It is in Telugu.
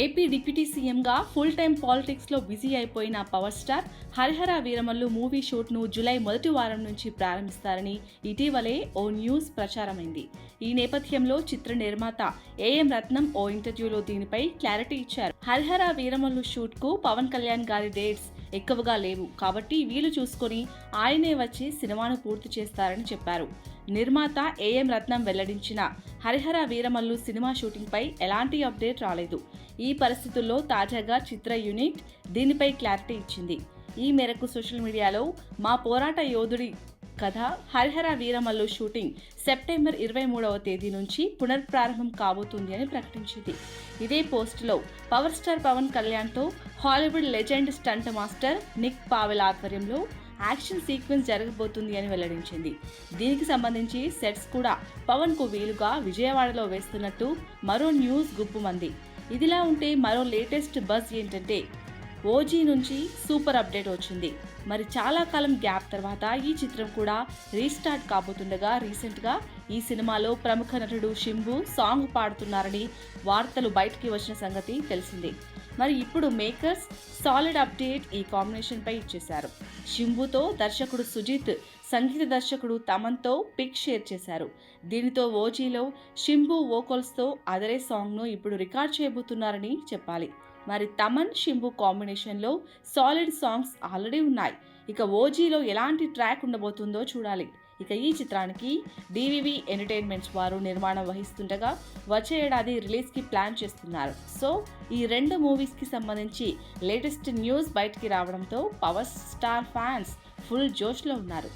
ఏపీ డిప్యూటీ సీఎంగా ఫుల్ టైం పాలిటిక్స్లో బిజీ అయిపోయిన power star Harihara Veeramallu movie షూట్ను July మొదటి వారం నుంచి ప్రారంభిస్తారని ఇటీవలే ఓ న్యూస్ ప్రచారమైంది. ఈ నేపథ్యంలో చిత్ర నిర్మాత ఏఎం రత్నం ఓ ఇంటర్వ్యూలో దీనిపై క్లారిటీ ఇచ్చారు. హరిహర వీరమల్లు షూట్కు పవన్ కళ్యాణ్ గారి డేట్స్ ఎక్కువగా లేవు కాబట్టి వీలు చూసుకొని ఆయనే వచ్చి సినిమాను పూర్తి చేస్తారని చెప్పారు. నిర్మాత ఏఎం రత్నం వెల్లడించిన హరిహర వీరమల్లు సినిమా షూటింగ్పై ఎలాంటి అప్డేట్ రాలేదు. ఈ పరిస్థితుల్లో తాజాగా చిత్ర యూనిట్ దీనిపై క్లారిటీ ఇచ్చింది. ఈ మేరకు సోషల్ మీడియాలో మా పోరాట యోధుడి కథ హరిహర వీరమల్లు షూటింగ్ సెప్టెంబర్ ఇరవై మూడవ తేదీ నుంచి పునర్ప్రారంభం కాబోతుంది అని ప్రకటించింది. ఇదే పోస్టులో పవర్ స్టార్ పవన్ కళ్యాణ్తో Hollywood legend stunt master Nick Powell ఆధ్వర్యంలో యాక్షన్ సీక్వెన్స్ జరగబోతుంది అని వెల్లడించింది. దీనికి సంబంధించి సెట్స్ కూడా పవన్కు వీలుగా విజయవాడలో వేస్తున్నట్టు మరో న్యూస్ గుప్పుమంది. ఇదిలా ఉంటే మరో లేటెస్ట్ బజ్ ఏంటంటే ఓజీ నుంచి సూపర్ అప్డేట్ వచ్చింది. మరి చాలా కాలం గ్యాప్ తర్వాత ఈ చిత్రం కూడా రీస్టార్ట్ కాబోతుండగా రీసెంట్గా ఈ సినిమాలో ప్రముఖ నటుడు షింబు సాంగ్ పాడుతున్నారని వార్తలు బయటికి వచ్చిన సంగతి తెలిసిందే. మరి ఇప్పుడు మేకర్స్ సాలిడ్ అప్డేట్ ఈ కాంబినేషన్పై ఇచ్చేశారు. షింబుతో దర్శకుడు సుజిత్ సంగీత దర్శకుడు తమన్తో పిక్ షేర్ చేశారు. దీనితో ఓజీలో షింబు వోకల్స్తో అదరే సాంగ్ను ఇప్పుడు రికార్డ్ చేయబోతున్నారని చెప్పాలి. మరి తమన్ షింబు కాంబినేషన్లో సాలిడ్ సాంగ్స్ ఆల్రెడీ ఉన్నాయి. ఇక ఓజీలో ఎలాంటి ట్రాక్ ఉండబోతుందో చూడాలి. ఇక ఈ చిత్రానికి డివివి ఎంటర్టైన్మెంట్స్ వారు నిర్మాణం వహిస్తుండగా వచ్చే ఏడాది రిలీజ్కి ప్లాన్ చేస్తున్నారు. సో ఈ రెండు మూవీస్కి సంబంధించి లేటెస్ట్ న్యూస్ బయటికి రావడంతో పవర్ స్టార్ ఫ్యాన్స్ ఫుల్ జోష్లో ఉన్నారు.